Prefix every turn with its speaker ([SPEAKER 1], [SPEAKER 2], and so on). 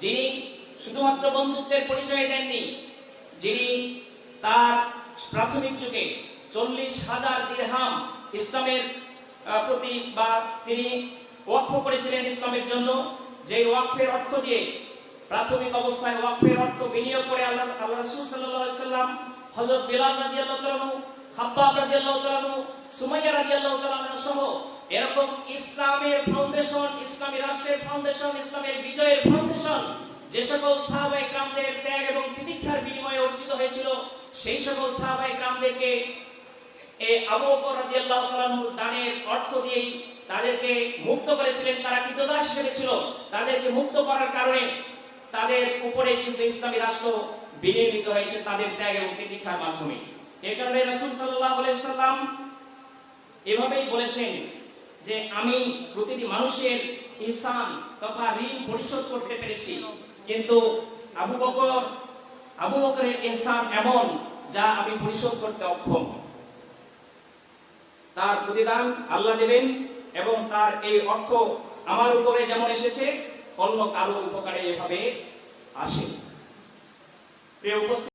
[SPEAKER 1] যিনি শুধুমাত্র বন্ধুত্বের পরিচয় দেননি, যিনি তার প্রাথমিক যুগে চল্লিশ হাজার দিরহাম ইসলামের প্রতি বা তিনি ওয়াকফ করেছিলেন ইসলামের জন্য যে ওয়াকফের অর্থ দিয়ে প্রাথমিক অবস্থায় ওয়াকফের অর্থ বিনিয়োগ করে আল্লাহ আল্লাহ রাসূল সাল্লাল্লাহু আলাইহি সাল্লাম হযরত বিলাল রাদিয়াল্লাহু তাআলা রাদিয়াল্লাহু তাআলা সুমাইয়া তাআলা সহ এরকম ইসলামের ফাউন্ডেশন ইসলামী রাষ্ট্রের ফাউন্ডেশন ইসলামের বিজয়ের ফাউন্ডেশন যে সকল ত্যাগ এবং তিতিক্ষার বিনিময়ে অর্জিত হয়েছিল, সেই সকল আবু বকর দানের অর্থ তাদেরকে মুক্ত করেছিলেন। তারা কৃতদাস হিসেবে ছিল। তাদেরকে মুক্ত করার কারণে তাদের উপরে কিন্তু ইসলামী রাষ্ট্র বিনির্মিত হয়েছে তাদের ত্যাগ এবং তিতিক্ষার মাধ্যমে। এই কারণে সাল্লাম এভাবেই বলেছেন যে আমি প্রতিটি মানুষের ইহসান তথা ঋণ পরিশোধ করতে পেরেছি। কিন্তু আবু বকর, আবু বকরের ইহসান এমন যা আমি পরিশোধ করতে অক্ষম। তার প্রতিদান আল্লাহ দেবেন এবং তার এই অর্থ আমার উপরে যেমন এসেছে, অন্য কারও উপকারে এভাবে আসে। প্রিয় উপস্থিত